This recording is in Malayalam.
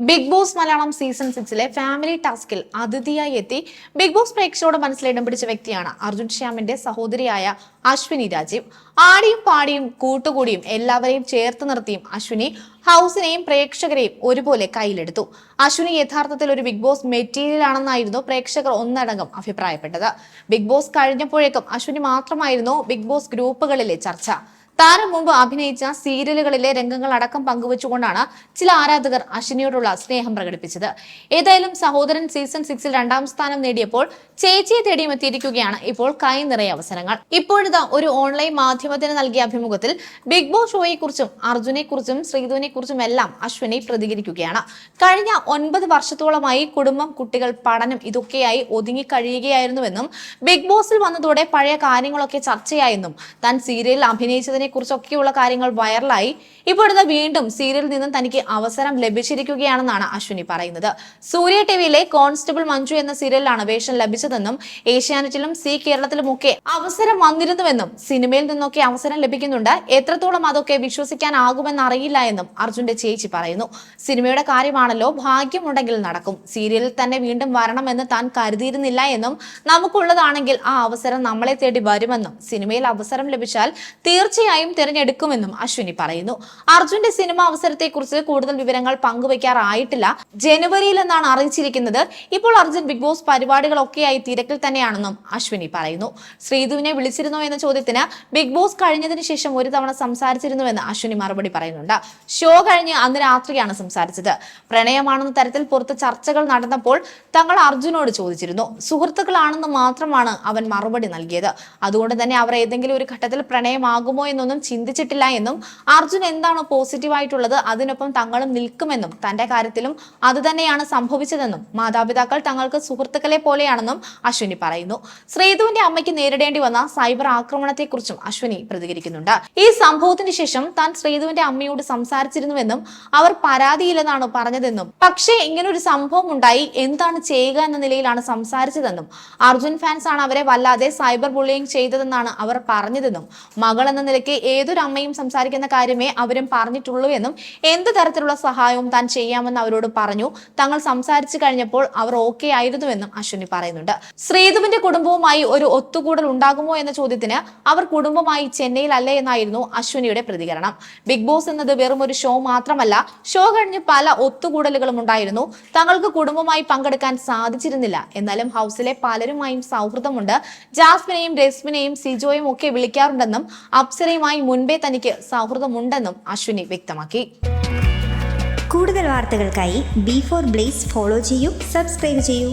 ബിഗ് ബോസ് മലയാളം സീസൺ സിക്സിലെ ഫാമിലി ടാസ്കിൽ അതിഥിയായി എത്തി. ബിഗ് ബോസ് പ്രേക്ഷകരുടെ മനസ്സിൽ ഇടം പിടിച്ച വ്യക്തിയാണ് അർജുൻ ശ്യാമിന്റെ സഹോദരിയായ അശ്വിനി രാജീവ്. ആടിയും പാടിയും കൂട്ടുകൂടിയും എല്ലാവരെയും ചേർത്ത് നിർത്തിയും അശ്വിനി ഹൗസിനെയും പ്രേക്ഷകരെയും ഒരുപോലെ കയ്യിലെടുത്തു. അശ്വിനി യഥാർത്ഥത്തിൽ ഒരു ബിഗ് ബോസ് മെറ്റീരിയൽ ആണെന്നായിരുന്നു പ്രേക്ഷകർ ഒന്നടങ്കം അഭിപ്രായപ്പെട്ടത്. ബിഗ് ബോസ് കഴിഞ്ഞപ്പോഴേക്കും അശ്വിനി മാത്രമായിരുന്നു ബിഗ് ബോസ് ഗ്രൂപ്പുകളിലെ ചർച്ച. താരം മുമ്പ് അഭിനയിച്ച സീരിയലുകളിലെ രംഗങ്ങൾ അടക്കം പങ്കുവച്ചുകൊണ്ടാണ് ചില ആരാധകർ അശ്വിനിയോടുള്ള സ്നേഹം പ്രകടിപ്പിച്ചത്. ഏതായാലും സഹോദരൻ സീസൺ സിക്സിൽ രണ്ടാം സ്ഥാനം നേടിയപ്പോൾ ചേച്ചിയെ തേടിയും എത്തിയിരിക്കുകയാണ് ഇപ്പോൾ കൈ നിറയെ അവസരങ്ങൾ. ഇപ്പോഴത്തെ ഒരു ഓൺലൈൻ മാധ്യമത്തിന് നൽകിയ അഭിമുഖത്തിൽ ബിഗ് ബോസ് ഷോയെക്കുറിച്ചും ശ്രീധുവിനെ കുറിച്ചും എല്ലാം അശ്വിനി പ്രതികരിക്കുകയാണ്. കഴിഞ്ഞ ഒൻപത് വർഷത്തോളമായി കുടുംബം കുട്ടികൾ പഠനം ഇതൊക്കെയായി ഒതുങ്ങി കഴിയുകയായിരുന്നുവെന്നും ബിഗ് ബോസിൽ വന്നതോടെ പഴയ കാര്യങ്ങളൊക്കെ ചർച്ചയായെന്നും താൻ സീരിയലിൽ അഭിനയിച്ചതിനെ കുറിച്ചൊക്കെയുള്ള കാര്യങ്ങൾ വൈറലായി. ഇപ്പോഴത്തെ വീണ്ടും സീരിയലിൽ നിന്നും തനിക്ക് അവസരം ലഭിച്ചിരിക്കുകയാണെന്നാണ് അശ്വിനി പറയുന്നത്. സൂര്യ ടിവിയിലെ കോൺസ്റ്റബിൾ മഞ്ജു എന്ന സീരിയലിലാണ് വേഷം ലഭിച്ചതെന്നും ഏഷ്യാനെറ്റിലും സി കേരളത്തിലുമൊക്കെ അവസരം വന്നിരുന്നുവെന്നും സിനിമയിൽ നിന്നൊക്കെ അവസരം ലഭിക്കുന്നുണ്ട്. എത്രത്തോളം അതൊക്കെ വിശ്വസിക്കാനാകുമെന്ന് അറിയില്ല എന്നും അർജുന്റെ ചേച്ചി പറയുന്നു. സിനിമയുടെ കാര്യമാണല്ലോ ഭാഗ്യമുണ്ടെങ്കിൽ നടക്കും. സീരിയലിൽ തന്നെ വീണ്ടും വരണമെന്ന് താൻ കരുതിയിരുന്നില്ല എന്നും നമുക്കുള്ളതാണെങ്കിൽ ആ അവസരം നമ്മളെ തേടി വരുമെന്നും. സിനിമയിൽ അവസരം ലഭിച്ചാൽ തീർച്ചയായും തിരഞ്ഞെടുക്കുമെന്നും അശ്വിനി പറയുന്നു. അർജുന്റെ സിനിമ അവസരത്തെക്കുറിച്ച് കൂടുതൽ വിവരങ്ങൾ പങ്കുവയ്ക്കാറായിട്ടില്ല. ജനുവരിയിൽ എന്നാണ് അറിയിച്ചിരിക്കുന്നത്. ഇപ്പോൾ അർജുൻ ബിഗ് ബോസ് പരിപാടികളൊക്കെയായി തിരക്കിൽ തന്നെയാണെന്നും അശ്വിനി പറയുന്നു. ശ്രീധുവിനെ വിളിച്ചിരുന്നോ എന്ന ചോദ്യത്തിന് ബിഗ് ബോസ് കഴിഞ്ഞതിന് ശേഷം ഒരു തവണ സംസാരിച്ചിരുന്നുവെന്ന് അശ്വിനി മറുപടി പറയുന്നുണ്ട്. ഷോ കഴിഞ്ഞ് അന്ന് രാത്രിയാണ് സംസാരിച്ചത്. പ്രണയമാണെന്ന തരത്തിൽ പുറത്ത് ചർച്ചകൾ നടന്നപ്പോൾ തങ്ങൾ അർജുനോട് ചോദിച്ചിരുന്നു. സുഹൃത്തുക്കളാണെന്ന് മാത്രമാണ് അവൻ മറുപടി നൽകിയത്. അതുകൊണ്ട് തന്നെ അവർ ഏതെങ്കിലും ഒരു ഘട്ടത്തിൽ പ്രണയമാകുമോ എന്നൊന്നും ചിന്തിച്ചിട്ടില്ല എന്നും അർജുൻ എന്താണോ പോസിറ്റീവായിട്ടുള്ളത് അതിനൊപ്പം തങ്ങളും നിൽക്കുമെന്നും തന്റെ കാര്യത്തിലും അതുതന്നെയാണ് സംഭവിച്ചതെന്നും മാതാപിതാക്കൾ തങ്ങൾക്ക് സുഹൃത്തുക്കളെ പോലെയാണെന്നും അശ്വിനി പറയുന്നു. ശ്രീധുവിന്റെ അമ്മയ്ക്ക് നേരിടേണ്ടി വന്ന സൈബർ ആക്രമണത്തെക്കുറിച്ചും അശ്വിനി പ്രതികരിക്കുന്നുണ്ട്. ഈ സംഭവത്തിന് ശേഷം താൻ ശ്രീധുവിന്റെ അമ്മയോട് സംസാരിച്ചിരുന്നുവെന്നും അവർ പരാതിയില്ലെന്നാണ് പറഞ്ഞതെന്നും. പക്ഷേ ഇങ്ങനെ ഒരു സംഭവം ഉണ്ടായി. എന്താണ് ചെയ്യുക എന്ന നിലയിലാണ് സംസാരിച്ചതെന്നും. അർജുൻ ഫാൻസ് ആണ് അവരെ വല്ലാതെ സൈബർ ബുള്ളിയിങ് ചെയ്തതെന്നാണ് അവർ പറഞ്ഞതെന്നും. മകൾ എന്ന നിലയ്ക്ക് ഏതൊരു അമ്മയും സംസാരിക്കുന്ന കാര്യമേ അവരും പറഞ്ഞിട്ടുള്ളൂ എന്നും എന്ത് തരത്തിലുള്ള സഹായവും താൻ ചെയ്യാമെന്ന് അവരോട് പറഞ്ഞു. തങ്ങൾ സംസാരിച്ചു കഴിഞ്ഞപ്പോൾ അവർ ഓക്കെ ആയിരുന്നുവെന്നും അശ്വിനി പറയുന്നുണ്ട്. ശ്രീധുവിന്റെ കുടുംബവുമായി ഒരു ഒത്തുകൂടൽ ഉണ്ടാകുമോ എന്ന ചോദ്യത്തിന് അവർ കുടുംബമായി ചെന്നൈയിലല്ലേ എന്നായിരുന്നു അശ്വിനിയുടെ പ്രതികരണം. ബിഗ് ബോസ് എന്നത് വെറും ഒരു ഷോ മാത്രമല്ല ഷോ കഴിഞ്ഞ് പല ഒത്തുകൂടലുകളും ഉണ്ടായിരുന്നു. തങ്ങൾക്ക് കുടുംബമായി പങ്കെടുക്കാൻ സാധിച്ചിരുന്നില്ല. എന്നാലും ഹൗസിലെ പലരുമായും സൗഹൃദമുണ്ട്. ജാസ്മിനെയും രസ്മിനെയും സിജോയും ഒക്കെ വിളിക്കാറുണ്ടെന്നും അപ്സരയുമായി മുൻപേ തനിക്ക് സൗഹൃദമുണ്ടെന്നും അശ്വിനി വ്യക്തമാക്കി. കൂടുതൽ വാർത്തകൾക്കായി ബി ഫോർ ബ്ലേസ് ഫോളോ ചെയ്യൂ സബ്സ്ക്രൈബ് ചെയ്യൂ.